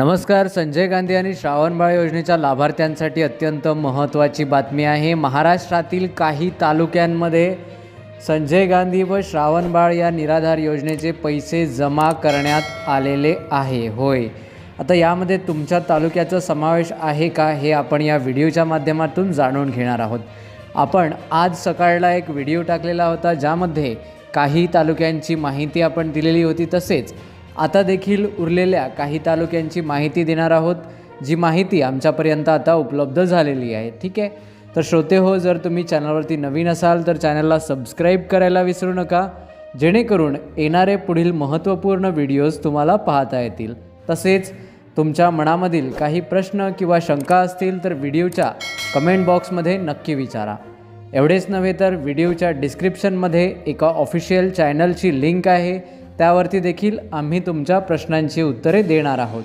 नमस्कार संजय गांधी आणि श्रावणबाळ योजनेच्या लाभार्थ्यांसाठी अत्यंत महत्त्वाची बातमी आहे. महाराष्ट्रातील काही तालुक्यांमध्ये संजय गांधी व श्रावणबाळ या निराधार योजनेचे पैसे जमा करण्यात आलेले आहे. होय. आता यामध्ये तुमच्या तालुक्याचा समावेश आहे का हे आपण या व्हिडिओच्या माध्यमातून जाणून घेणार आहोत. आपण आज सकाळला एक व्हिडिओ टाकलेला होता ज्यामध्ये काही तालुक्यांची माहिती आपण दिलेली होती तसेच आता देखील उरलेल्या काही तालुक्यांची माहिती देणार आहोत जी माहिती आमच्यापर्यंत आता उपलब्ध झालेली आहे. ठीक आहे? तर श्रोते हो जर तुम्ही चॅनलवरती नवीन असाल तर चॅनलला सबस्क्राईब करायला विसरू नका. जेणेकरून येणारे पुढील महत्त्वपूर्ण व्हिडिओज तुम्हाला पाहता येतील. तसेच तुमच्या मनामधील काही प्रश्न किंवा शंका असतील तर व्हिडिओच्या कमेंट बॉक्समध्ये नक्की विचारा. एवढेच नव्हे तर व्हिडिओच्या डिस्क्रिप्शनमध्ये एका ऑफिशियल चॅनलची लिंक आहे. त्यावरती देखील आम्ही तुमच्या प्रश्नांची उत्तरे देणार आहोत.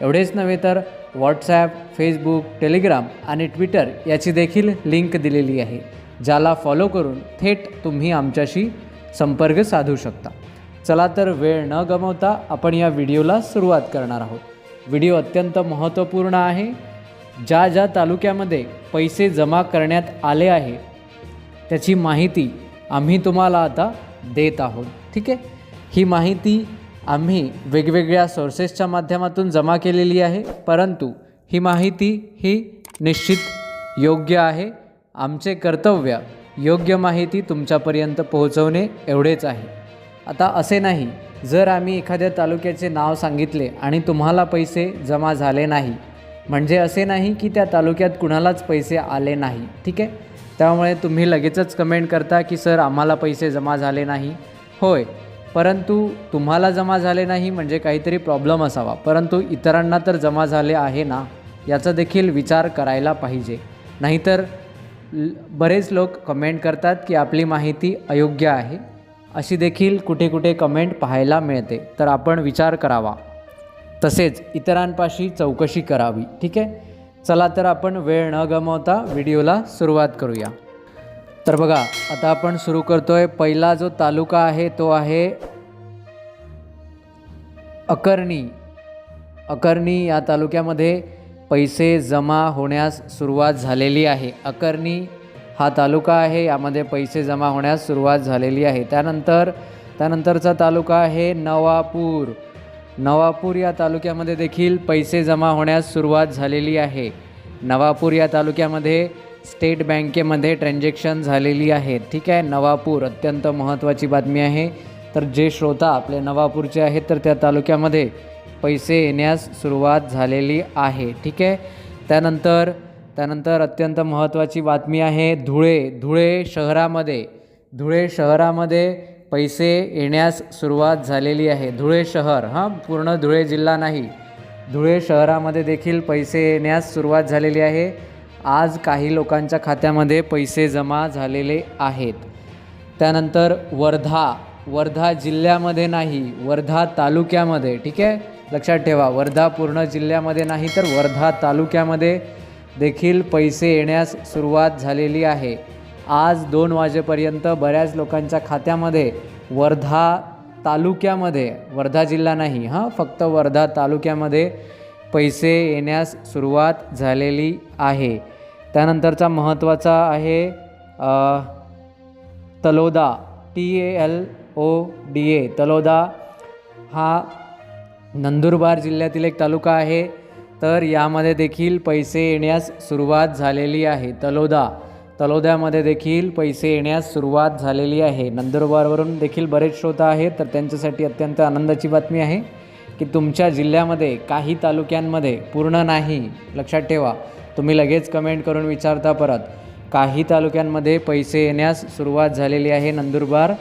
एवढेच नव्हे तर व्हॉट्सॲप फेसबुक टेलिग्राम आणि ट्विटर याची देखील लिंक दिलेली आहे ज्याला फॉलो करून थेट तुम्ही आमच्याशी संपर्क साधू शकता. चला तर वेळ न गमवता आपण या व्हिडिओला सुरुवात करणार आहोत. व्हिडिओ अत्यंत महत्त्वपूर्ण आहे. ज्या ज्या तालुक्यामध्ये पैसे जमा करण्यात आले आहे त्याची माहिती आम्ही तुम्हाला आता देत आहोत. ठीक आहे? ही माहिती आम्ही वेगवेगळ्या सोर्सेसच्या माध्यमातून जमा केलेली आहे परंतु ही माहिती ही निश्चित योग्य आहे. आमचे कर्तव्य योग्य माहिती तुमच्यापर्यंत पोहोचवणे एवढेच आहे. आता असे नाही जर आम्ही एखाद्या तालुक्याचे नाव सांगितले आणि तुम्हाला पैसे जमा झाले नाही म्हणजे असे नाही की त्या तालुक्यात कुणालाच पैसे आले नाही ठीक आहे? त्यामुळे तुम्ही लगेचच कमेंट करता की सर आम्हाला पैसे जमा झाले नाही. होय परंतु तुम्हाला जमा झाले नाही म्हणजे काहीतरी प्रॉब्लेम असावा. परंतु इतरांना तर जमा झाले आहे ना याचा देखील विचार करायला पाहिजे. नाहीतर बरेच लोक कमेंट करतात की आपली माहिती अयोग्य आहे. अशी देखील कुठे कुठे कमेंट पाहायला मिळते. तर आपण विचार करावा. तसेच इतरांपाशी चौकशी करावी. ठीक आहे? चला तर आपण वेळ न गमावता व्हिडिओला सुरुवात करूया. तर बघा आता आपण सुरू करतोय. पहिला जो तालुका आहे तो आहे अकर्णी. अकर्णी या तालुक्यामध्ये पैसे जमा होण्यास सुरुवात झालेली आहे. अकर्णी हा तालुका आहे यामध्ये पैसे जमा होण्यास सुरुवात झालेली आहे. त्यानंतर त्यानंतरचा तालुका आहे नवापूर. नवापूर या तालुक्यामध्ये देखील पैसे जमा होण्यास सुरुवात झालेली आहे. नवापूर या तालुक्यामध्ये स्टेट बँकेमध्ये ट्रान्झॅक्शन झालेली आहे. ठीक आहे नवापूर अत्यंत महत्त्वाची बातमी आहे. तर जे श्रोता आपले नवापूरचे आहेत तर त्या तालुक्यामध्ये पैसे येण्यास सुरुवात झालेली आहे. ठीक आहे त्यानंतर त्यानंतर अत्यंत महत्त्वाची बातमी आहे धुळे धुळे शहरामध्ये धुळे शहरामध्ये पैसे येण्यास सुरुवात झालेली आहे. धुळे शहर हां पूर्ण धुळे जिल्हा नाही. धुळे शहरामध्ये देखील पैसे येण्यास सुरुवात झालेली आहे. आज काही लोकांच्या खात्यामध्ये पैसे जमा झालेले आहेत. त्यानंतर वर्धा वर्धा जिल्ह्यामध्ये नाही वर्धा तालुक्यामध्ये ठीक आहे? लक्षात ठेवा वर्धा पूर्ण जिल्ह्यामध्ये नाही तर वर्धा तालुक्यामध्ये देखील पैसे येण्यास सुरुवात झालेली आहे. आज दोन वाजेपर्यंत बऱ्याच लोकांच्या खात्यामध्ये वर्धा तालुक्यामध्ये वर्धा जिल्हा नाही हां फक्त वर्धा तालुक्यामध्ये पैसे येण्यास सुरुवात झालेली आहे. त्यानंतरचा महत्त्वाचा आहे Taloda T A L O D A Taloda हा नंदुरबार जिल्ह्यातील एक तालुका आहे. तर यामध्ये देखील पैसे येण्यास सुरुवात झालेली आहे. तलोदा तलोद्यामध्ये देखील पैसे येण्यास सुरुवात झालेली आहे. नंदुरबारवरून देखील बरेच श्रोता आहेत तर त्यांच्यासाठी अत्यंत आनंदाची बातमी आहे की तुमच्या जिल्ह्यामध्ये काही तालुक्यांमध्ये पूर्ण नाही. लक्षात ठेवा. तुम्ही लगेच कमेंट करून विचारता परत. काही तालुक्यांमध्ये पैसे येण्यास सुरुवात झालेली आहे नंदुरबार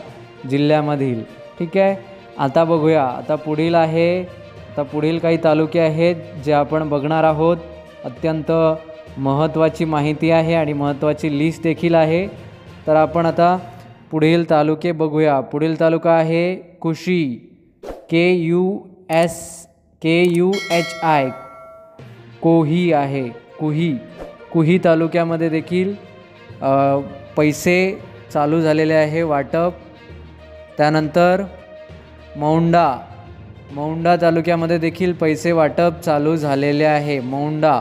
जिल्ह्यामधील. ठीक आहे? आता बघूया. आता पुढील आहे आता पुढील काही तालुके आहेत जे आपण बघणार आहोत. अत्यंत महत्त्वाची माहिती आहे आणि महत्त्वाची लिस्ट देखील आहे. तर आपण आता पुढील तालुके बघूया. पुढील तालुका आहे कुशी. K U S K U H I कोही आहे. कुही कुही तालुक्यामध्ये देखील पैसे चालू झालेले आहे वाटप. त्यानंतर मौंडा मौंडा तालुक्यामध्ये देखील पैसे वाटप चालू झालेले आहे. मौंडा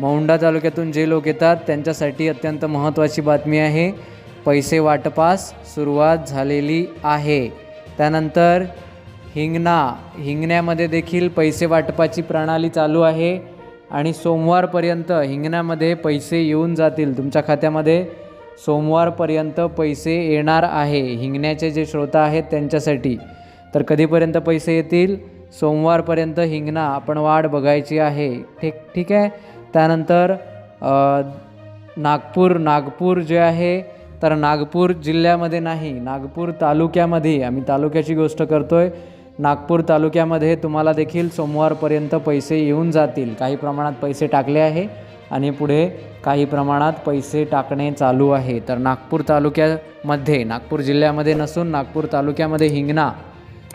मौंडा तालुक्यातून जे लोक येतात त्यांच्यासाठी अत्यंत महत्त्वाची बातमी आहे. पैसे वाटपास सुरुवात झालेली आहे. त्यानंतर हिंगणा हिंगण्यामध्ये देखील पैसे वाटपाची प्रणाली चालू आहे. आणि सोमवारपर्यंत हिंगण्यामध्ये पैसे येऊन जातील. तुमच्या खात्यामध्ये सोमवारपर्यंत पैसे येणार आहे. हिंगण्याचे जे श्रोता आहेत त्यांच्यासाठी. तर कधीपर्यंत पैसे येतील? सोमवारपर्यंत हिंगणा. आपण वाट बघायची आहे. ठीक ठीक आहे? त्यानंतर नागपूर. नागपूर जे आहे तर नागपूर जिल्ह्यामध्ये नाही. नागपूर तालुक्यामध्ये. आम्ही तालुक्याची गोष्ट करतो आहे नागपूर तालुक्यामध्ये तुम्हाला देखील सोमवारपर्यंत पैसे येऊन जातील. काही प्रमाणात पैसे टाकले आहे आणि पुढे काही प्रमाणात पैसे टाकणे चालू आहे. तर नागपूर तालुक्यामध्ये नागपूर जिल्ह्यामध्ये नसून नागपूर तालुक्यामध्ये हिंगणा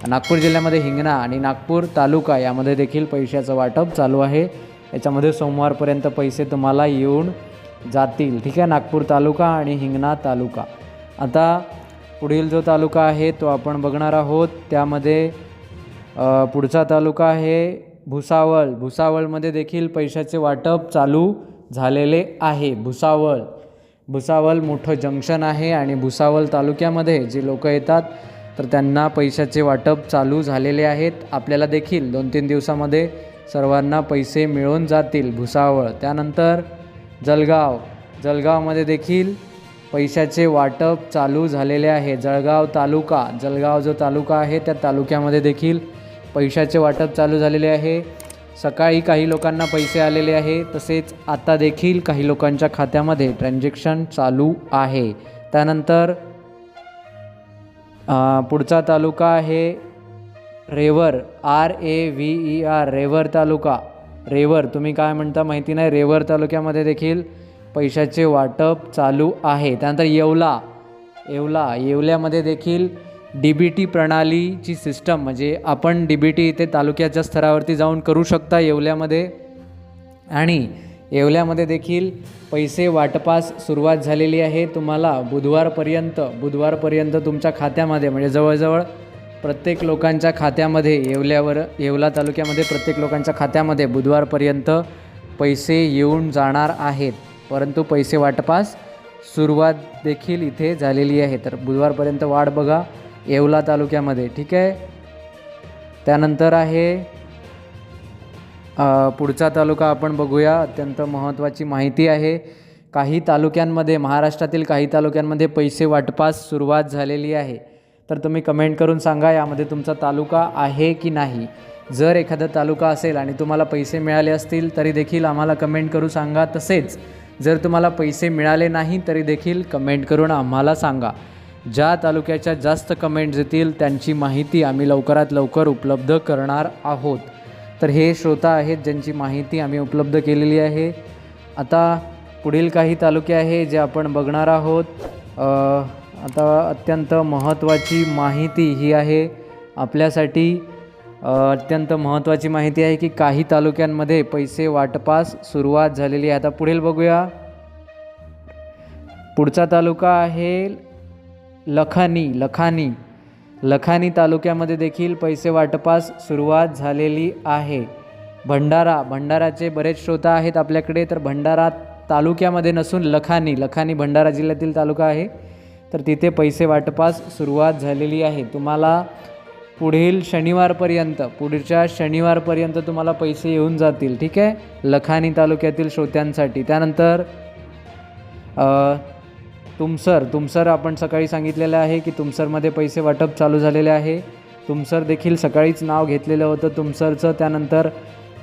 नागपूर जिल्ह्यामध्ये हिंगणा आणि नागपूर तालुका यामध्ये देखील पैशाचं वाटप चालू आहे. याच्यामध्ये सोमवारपर्यंत पैसे तुम्हाला येऊन जातील. ठीक आहे नागपूर तालुका आणि हिंगणा तालुका. आता पुढील जो तालुका आहे तो आपण बघणार आहोत. त्यामध्ये पुढचा तालुका आहे भुसावळ. भुसावळमध्ये देखील पैशाचे वाटप चालू झालेले आहे. भुसावळ. भुसावळ मोठं जंक्शन आहे आणि भुसावळ तालुक्यामध्ये जे लोक येतात तर त्यांना पैशाचे वाटप चालू झालेले आहेत. आपल्याला देखील दोन तीन दिवसामध्ये सर्वांना पैसे मिळून जातील भुसावळ. त्यानंतर जळगाव. जळगावमध्ये देखील पैशाचे वाटप चालू झालेले आहे. जळगाव तालुका. जळगाव जो तालुका आहे त्या तालुक्यामध्ये देखील पैशाचे वाटप चालू झालेले आहे. सकाळी काही लोकांना पैसे आलेले आहे. तसेच आता देखील काही लोकांच्या खात्यामध्ये ट्रान्झॅक्शन चालू आहे. त्यानंतर पुढचा तालुका आहे Raver R A V E R Raver तालुका. रेवर तुम्ही काय म्हणता माहिती नाही. रेवर तालुक्यामध्ये देखील पैशाचे वाटप चालू आहे. त्यानंतर येवला येवला येवल्यामध्ये देखील डी बी टी प्रणालीची सिस्टम म्हणजे आपण डी बी टी इथे तालुक्याच्या स्तरावरती जाऊन करू शकता येवल्यामध्ये. आणि येवल्यामध्ये देखील पैसे वाटपास सुरुवात झालेली आहे. तुम्हाला बुधवारपर्यंत बुधवारपर्यंत तुमच्या खात्यामध्ये म्हणजे जवळजवळ प्रत्येक लोकांच्या खात्यामध्ये येवल्यावर येवला तालुक्यामध्ये प्रत्येक लोकांच्या खात्यामध्ये बुधवारपर्यंत पैसे येऊन जाणार आहेत. परंतु पैसे वाटपास सुरुवात देखील इथे झालेली आहे. तर बुधवारपर्यंत वाट बघा. येवला तालुक्यामध्ये ठीक आहे? त्यानंतर आहे पुढचा तालुका आपण बघूया. अत्यंत महत्त्वाची माहिती आहे. काही तालुक्यांमध्ये महाराष्ट्रातील काही तालुक्यांमध्ये पैसे वाटपास सुरुवात झालेली आहे. तर तुम्ही कमेंट करून सांगा यामध्ये तुमचा तालुका आहे की नाही? जर एखादा तालुका असेल आणि तुम्हाला पैसे मिळाले असतील तरी देखील आम्हाला कमेंट करू सांगा. तसेच जर तुम्हाला पैसे मिळाले नाही तरी देखील कमेंट करून आम्हाला सांगा. ज्या तालुक्याच्या जास्त कमेंट्स येतील त्यांची माहिती आम्ही लवकरात लवकर उपलब्ध करणार आहोत. तर हे श्रोता आहेत ज्यांची माहिती आम्ही उपलब्ध केलेली आहे. आता पुढील काही तालुके आहे जे आपण बघणार आहोत. आता अत्यंत महत्त्वाची माहिती ही आहे आपल्यासाठी. अत्यंत महत्त्वाची माहिती आहे की काही तालुक्यांमध्ये पैसे वाटपास सुरुवात झालेली आहे. आता पुढील बघूया. पुढचा तालुका आहे लखानी लखानी. लखानी तालुक्यामध्ये देखील पैसे वाटपास सुरुवात झालेली आहे. भंडारा भंडाराचे बरेच श्रोता आहेत आपल्याकडे तर भंडारा तालुक्यामध्ये नसून लखानी लखानी भंडारा जिल्ह्यातील तालुका आहे. तर तिथे पैसे वाटपास सुरुवात झालेली आहे. तुम्हाला पुढील शनिवारपर्यंत पुढच्या शनिवारपर्यंत तुम्हाला पैसे येऊन जातील ठीक आहे? लखानी तालुक्यातील श्रोत्यांसाठी. त्यानंतर तुमसर तुमसर आपण सकाळी सांगितलेलं आहे की तुमसरमध्ये पैसे वाटप चालू झालेले आहे. तुमसर देखील सकाळीच नाव घेतलेलं होतं तुमसरचं. त्यानंतर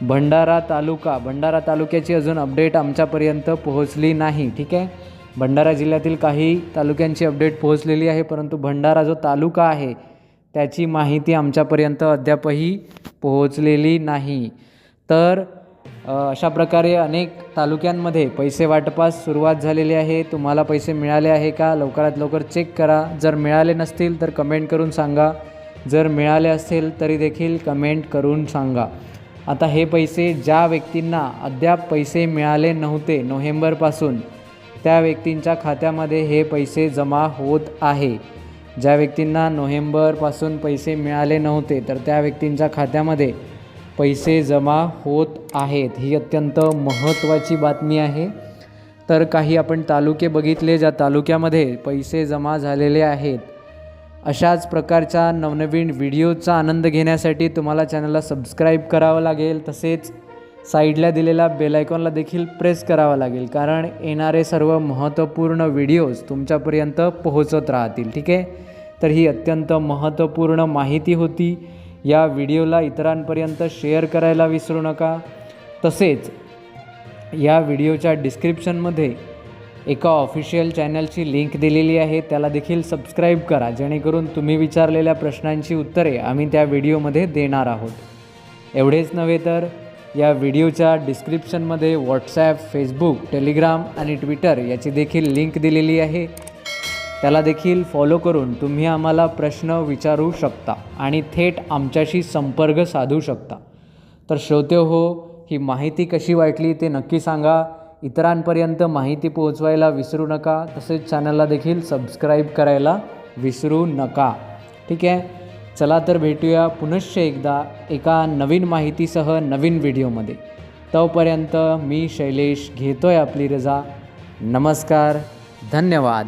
भंडारा तालुका भंडारा तालुक्याची अजून अपडेट आमच्यापर्यंत पोहोचली नाही ठीक आहे? भंडारा जिल्ह्यातील काही तालुक्यांची अपडेट पोहोचलेली आहे परंतु भंडारा जो तालुका आहे त्याची माहिती आमच्यापर्यंत अद्यापही पोहोचलेली नाही. तर अशा प्रकारे अनेक तालुक्यांमध्ये पैसे वाटपास सुरुवात झालेली आहे. तुम्हाला पैसे मिळाले आहे का? लवकरात लवकर चेक करा. जर मिळाले नसतील तर कमेंट करून सांगा. जर मिळाले असेल तरी देखील कमेंट करून सांगा. आता हे पैसे ज्या व्यक्तींना अद्याप पैसे मिळाले नव्हते नोव्हेंबरपासून त्या व्यक्तींच्या खात्यामध्ये हे पैसे जमा होत आहे. ज्या व्यक्तींना नोव्हेंबरपासून पैसे मिळाले नव्हते तर त्या व्यक्तींच्या खात्यामध्ये पैसे जमा होत आहेत ही अत्यंत महत्त्वाची बातमी आहे. तर काही आपण तालुके बघितले ज्या तालुक्यामध्ये पैसे जमा झालेले आहेत अशाच प्रकारच्या नवनवीन व्हिडिओचा आनंद घेण्यासाठी तुम्हाला चॅनलला सबस्क्राईब करावं लागेल. तसेच साईडला दिलेला बेलायकॉनला देखील प्रेस करावा लागेल कारण येणारे सर्व महत्त्वपूर्ण व्हिडिओज तुमच्यापर्यंत पोहोचत राहतील ठीक आहे? तर ही अत्यंत महत्त्वपूर्ण माहिती होती. या व्हिडिओला इतरांपर्यंत शेअर करायला विसरू नका. तसेच या व्हिडिओच्या डिस्क्रिप्शनमध्ये एका ऑफिशियल चॅनलची लिंक दिलेली आहे. त्याला देखील सबस्क्राईब करा जेणेकरून तुम्ही विचारलेल्या प्रश्नांची उत्तरे आम्ही त्या व्हिडिओमध्ये देणार आहोत. एवढेच नव्हे तर या व्हिडिओच्या डिस्क्रिप्शनमध्ये व्हॉट्सॲप फेसबुक टेलिग्राम आणि ट्विटर याची देखील लिंक दिलेली आहे. त्याला देखील फॉलो करून तुम्ही आम्हाला प्रश्न विचारू शकता आणि थेट आमच्याशी संपर्क साधू शकता. तर श्रोते हो ही माहिती कशी वाटली ते नक्की सांगा. इतरांपर्यंत माहिती पोहोचवायला विसरू नका तसेच चॅनलला देखील सबस्क्राईब करायला विसरू नका. ठीक आहे? चला तर भेटूया पुनश्च एकदा एका नवीन माहितीसह नवीन व्हिडिओमध्ये. तोपर्यंत मी शैलेश घेतो आहे आपली रजा. नमस्कार धन्यवाद.